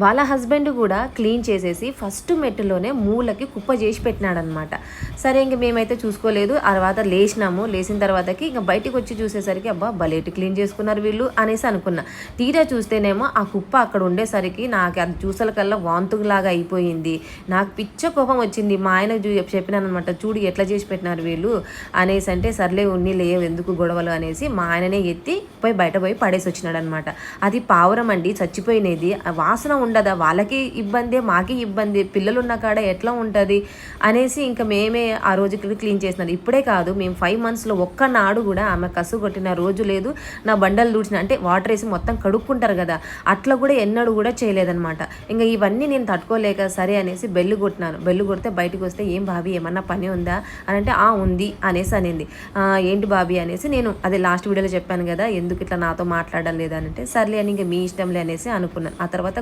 వాళ్ళ హస్బెండ్ కూడా క్లీన్ చేసేసి ఫస్ట్ మెట్టులోనే మూలకి కుప్ప చేసి పెట్టినాడనమాట సరే ఇంక మేమైతే చూసుకోలేదు. ఆ తర్వాత లేచినాము. లేచిన తర్వాతకి ఇంకా బయటికి వచ్చి చూసేసరికి అబ్బా బలేటి క్లీన్ చేసుకున్నారు వీళ్ళు అనేసి అనుకున్నా. తీరా చూస్తేనేమో ఆ కుప్ప అక్కడ ఉండేసరికి నాకు అది చూసలకల్లా వాంతులాగా అయిపోయింది. నాకు పిచ్చ కోపం వచ్చింది. మా ఆయన చెప్పినానమాట అనమాట చూడు ఎట్లా చేసి పెట్టినారు వీళ్ళు? అనేసి అంటే సర్లే ఉన్ని లేవు ఎందుకు గొడవలు? అనేసి మా ఆయననే ఎత్తి పోయి బయట పోయి పడేసి వచ్చినాడనమాట అది పావురం అండి చచ్చిపోయినది. ఆ వాసన ఉండదా? వాళ్ళకి ఇబ్బంది మాకి ఇబ్బంది. పిల్లలు ఉన్న కాడ ఎట్లా ఉంటుంది? అనేసి ఇంకా మేమే ఆ రోజు క్లీన్ చేసినారు ఇప్పుడే కాదు మేము ఫైవ్ మంత్స్లో ఒక్క నాడు కూడా ఆమె కసు కొట్టిన రోజు లేదు. నా బండలు దూడ్చిన అంటే వాటర్ వేసి మొత్తం కడుక్కుంటారు కదా. అట్లా కూడా ఎన్నడూ కూడా చేయలేదన్నమాట. ఇంకా ఇవన్నీ నేను తట్టుకోలేక సరే అనేసి బెల్లు కొట్టినాను. బెల్లు కొడితే బయటకు వస్తే ఏం బాబీ ఏమన్నా పని ఉందా? అని అంటే ఆ ఉంది అనేసి అనింది. ఏంటి బాబీ? అనేసి నేను అదే లాస్ట్ వీడియోలో చెప్పాను కదా ఎందుకు ఇట్లా నాతో మాట్లాడడం లేదని? అంటే సర్లే అని ఇంకా మీ ఇష్టంలే అనేసి అనుకున్నాను ఆ తర్వాత